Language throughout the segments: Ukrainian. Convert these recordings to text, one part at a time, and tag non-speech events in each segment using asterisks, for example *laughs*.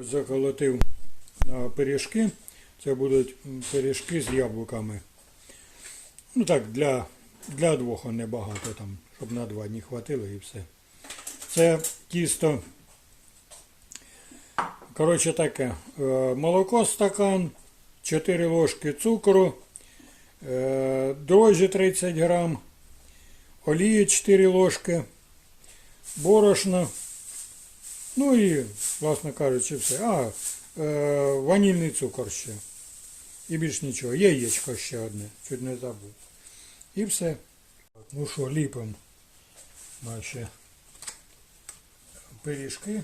Заколотив на пиріжки. Це будуть пиріжки з яблуками. Ну так, для, для двох а не багато там, щоб на два дні хватило і все. Це тісто. Коротше таке. е, Молоко стакан, 4 ложки цукру, е, дрожжі 30 грам, олії 4 ложки, борошно. Ну і, власне кажучи, все. А, е, ванільний цукор ще. І більш нічого. Яєчко ще одне, чуть не забув. І все. Ну що, ліпимо наші пиріжки.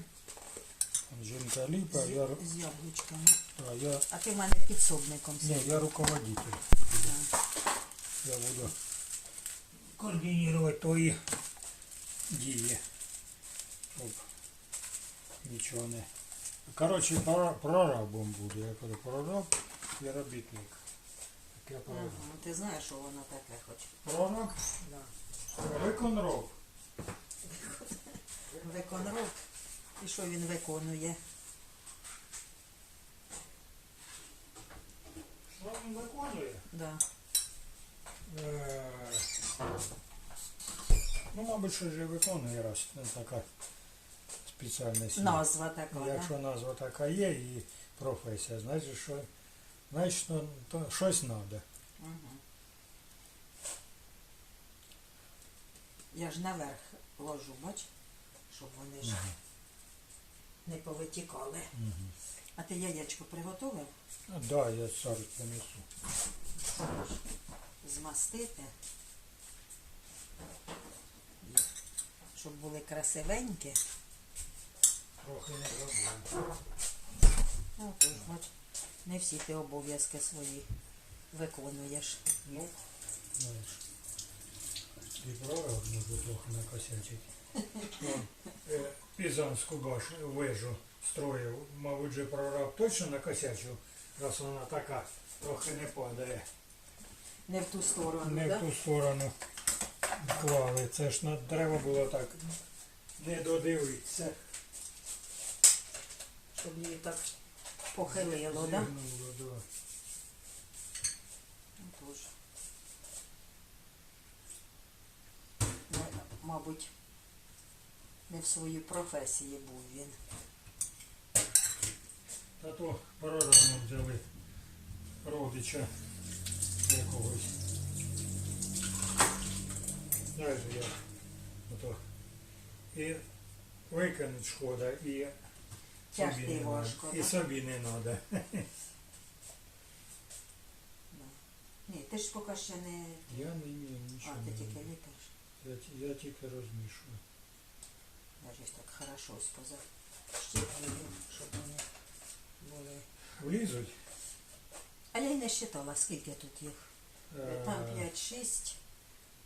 Жінка ліпа, я, З яблучками. а, я, А ти в мене підсобником ні, я руководитель. Я буду координувати твої дії. Щоб нічого не. Коротше, прора- прорабом буду. Я кажу, прораб і робітник. Так я прораб. Ага, ти знаєш, що воно таке хоч. Прораб, Да. виконроб. Виконроб. І що він виконує? Що він виконує? Да. Е, Ну, мабуть, що і виконує раз. Така спеціальність. є. Назва така, да? Якщо назва така є і професія, значить, що значить, ну, то щось треба. Угу. Я ж наверх ложу, бач, щоб вони ж не повитікали. А ти яєчко приготував? Ну, да, я зараз принесу. Змастити. Щоб були красивенькі. Трохи не забув. Ну, ти ж, бач, не всі ти обов'язки свої виконуєш. Ну, знаєш, і прораб може трохи накосячить. Вон, *laughs* е, Пізанську башню, вежу строїв, мабуть, же прораб точно накосячив, раз вона така трохи не падає. Не в ту сторону, Не в ту сторону клали. Це ж на- треба було так не додивитися. Щоб її так похилило, да. Ну, тож. Ну, Мабуть, не в своїй професії був він. Та то прорабом взяли родича якогось. Знаєш, я ото і викинуть шкода, і Тягти собі не важко, надо. І да? собі не треба. Да. Ні, ти ж поки ще не... Я не вмію А, нічого. ти не тільки ліпиш. Я, ті- я тільки розмішую. Навіть так хорошо ось позащіпую, щоб вони були. Влізуть. А я не считала, скільки тут їх. е, Там 5, 6,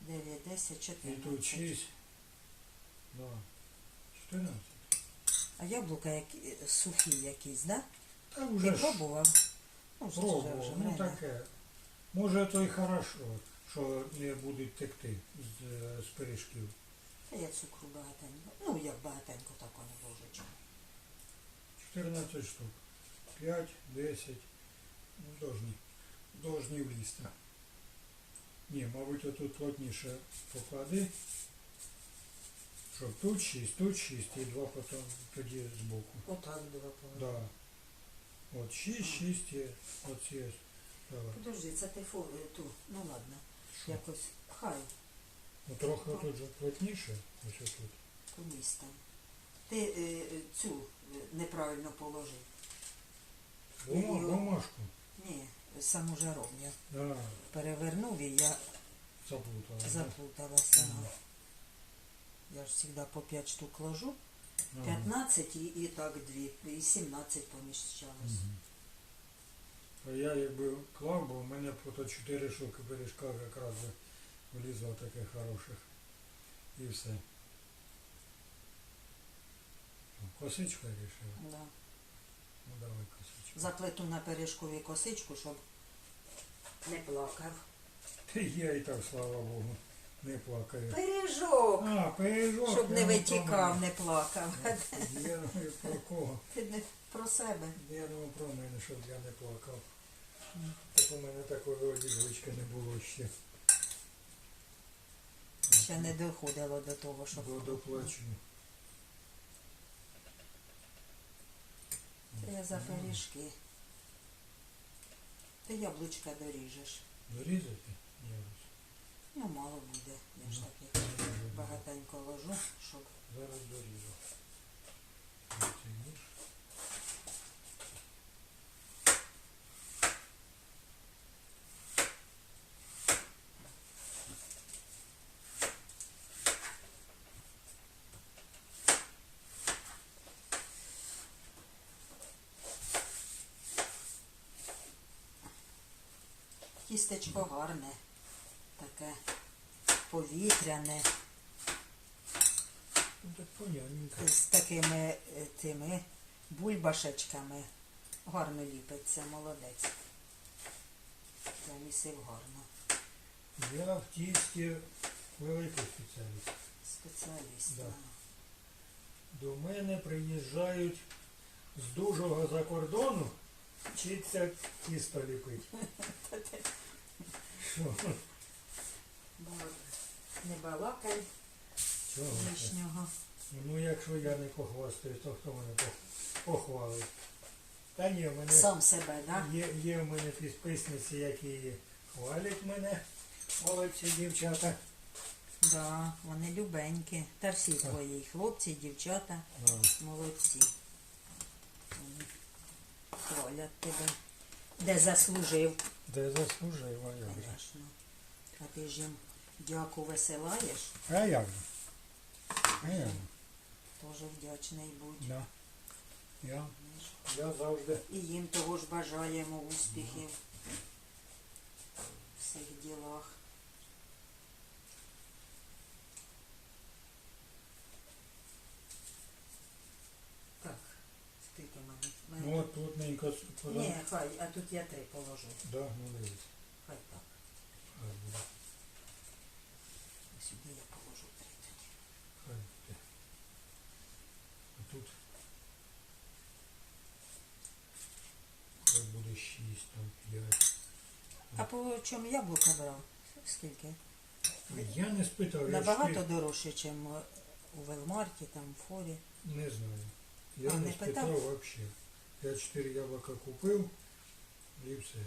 9, 10, І 14. тут 6. Да. 14. А яблука які, сухі якісь, да? Та Ти вже ж пробував? Ну, пробував. вже Ну время. таке. Може то й хорошо, що не будуть текти з, е, з пиріжків. Та я цукру багатенько. Ну, як багатенько, так воно ложечку. 14 штук. 5, 10. Ну, должні. Должні влізти. Ні, мабуть, отут плотніше поклади. Щоб тут 6, тут 6 і два потім тоді збоку. Отак два положити. Да. От 6, 6 і оці. Давай. Подожди, це ти фо... е, ту. Ну ладно, Що? якось хай Ну, трохи тут же плотніше, ось тут. комісь там. Ти е, е, цю е, неправильно положив. Бума, бумажку. Ні, саму жаровню. Да, Перевернув і я заплутала. да? заплуталася. Я ж завжди по 5 штук ложу. Ага. 15 і, і так дві, і 17 поміщалось. А я якби клав, бо в мене по 4 штуки пиріжка якраз би влізло таких хороших. І все. Що, Косичку вирішила? Да. Ну давай косичку. Заплету на пиріжкові косичку, щоб не плакав. Та я і так, слава Богу, не плакаю. Пиріжок, А, пиріжок. щоб не витікав, не плакав. Я думаю, про кого? Ти не про себе. Я думав про мене, щоб я не плакав. Так у мене такої одізвички не було ще. Ще не доходило до того, щоб Бо доплачу. Це я за пиріжки. Ти яблучка доріжеш. Дорізати? Ні. Мало буде. Я ж таки багатенько ложу, щоб Зараз доріжу. Тістечко гарне, таке повітряне, з такими е, тими бульбашечками. Гарно ліпиться, молодець. Замісив гарно. Я в тісті великий спеціаліст. Спеціаліст. Да. До мене приїжджають з дужого за кордону вчиться тісто ліпити. *laughs* Що? Не балакай Чого? лишнього. Ну якщо я не похвастаюсь, то хто мене похвалить? Та ні, в мене Сам себе, так? є, є в мене підписниці, які хвалять мене. Молодці дівчата. Да, вони любенькі. Та всі твої хлопці, дівчата, А, молодці. Вони Хвалять тебе. Де заслужив, Де заслужив, а як же? звісно. А ти ж їм дяку висилаєш, А як же? А як же? теж вдячний будь. Да. Я, я завжди. І їм того ж бажаємо успіхів в всіх ділах. Так, скільки? В Ну от плотненько подам. Ні, хай, а тут я три положу. Да, ну дивись. Хай так. Сюди я положу три тоді. Хай буде. А тут. Хай буде 6, там 5. А по чому яблука брав? Скільки? Я не спитав, я Набагато ж ти- дорожче, ніж у Велмарті, там, в Форі. не знаю. Я А, не, не спитав питав? взагалі. Я 4 яблука купив і все.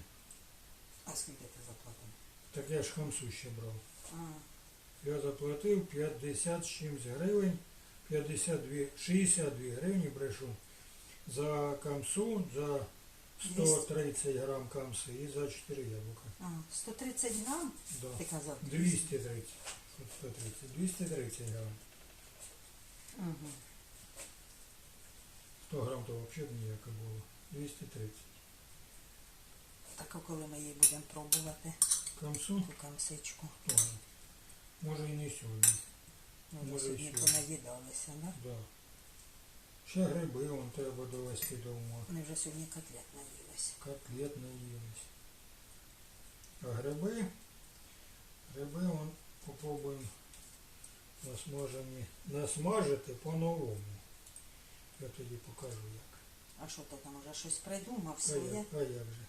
А скільки ти заплатив? Так я ж хамсу ще брав. А, Я заплатив 50 з чимсь гривень, 52, 62 гривні брешу за камсу, за 130 грам камси і за 4 яблука. а, 130 грам, Да. ти казав? 230. 130. 230 грам. Угу. 100 грам то взагалі ніяке було. 230. Так а коли ми її будемо пробувати, Камсу? ту камсичку. Ладно. Може і не сьогодні. Ми Може, сьогодні ще. понаїдалися, да? Да. Ще гриби вон треба довести до ума. Вони вже сьогодні котлет наїлися. Котлет наїлись. А гриби, гриби вон попробуємо насмажені, насмажити по-новому. Я тоді покажу як. А що ти там уже щось придумав А як, а як же?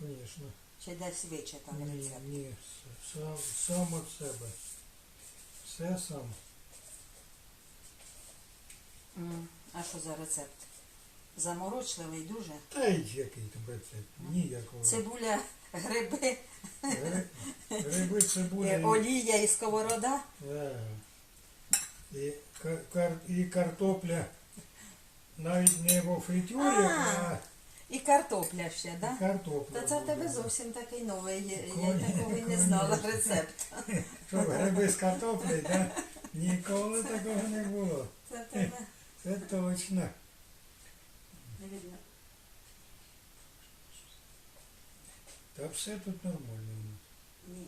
Звісно. Чи десь вичитав Ні, рецепт? ні, с- сам, сам від себе. Все сам. М, А що за рецепт? Заморочливий дуже. Та й який там рецепт? Ніякого. Цибуля, гриби, Гри- Гриби, е, цибуля. і- олія і сковорода. Да. І, кар- кар- і картопля навіть не во фритюрі, А, а І картопля ще, і да? картопля. Та це в тебе зовсім такий новий. Я Коні- такого й не знала рецепт. *laughs* Що, гриби з картоплею, да? Ніколи такого не було. Це в тебе *laughs* Це точно. не видно. Та все тут нормально. у нас. Ні.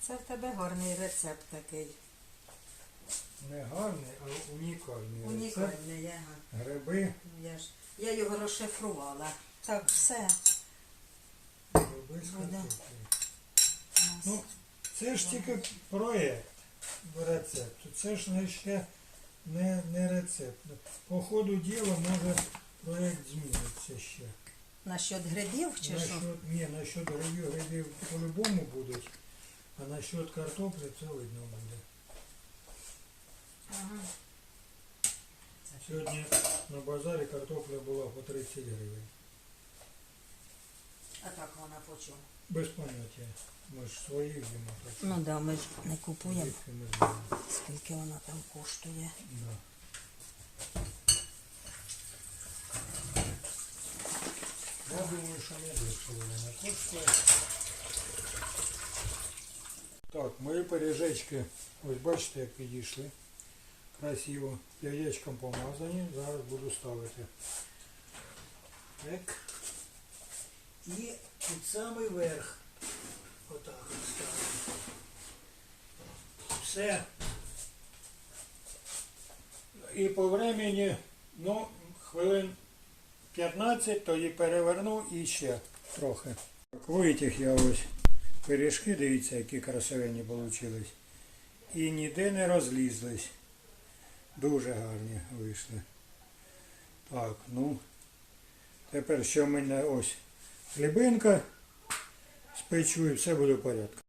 Це в тебе гарний рецепт такий. Не гарний, а унікальний рецепт. Унікальний, ага. Гриби. Ну, Я ж я його розшифрувала. Так, все. без Буде. картоплі. У нас. Ну, це ж тільки проєкт рецепту. Це ж не ще не, не рецепт. По ходу діла може проєкт зміниться ще. Насчет грибів чи що? Насчет, ні, насчет грибів, грибів по-любому будуть, а насчет картоплі це видно буде. Ага. Сьогодні на базарі картопля була по 30 гривень. А так вона по чому? Без поняття. Ми ж свої їмо так. Ну так, да, ми ж не купуємо, звідки ми знаємо. скільки вона там коштує. Да. Я думаю, що не дешево вона коштує. Так, мої пиріжечки, ось бачите, як підійшли. Красиво. Яєчком помазані. Зараз буду ставити. Так. І під самий верх. Отак от ставимо. Все. І по времени, ну, хвилин 15, тоді переверну і ще трохи. Витяг я ось пиріжки, дивіться, які красивенні вийшли. І ніде не розлізлись. Дуже гарні вийшли. Так, ну. Тепер ще в мене ось хлібинка спечу і все буде в порядку.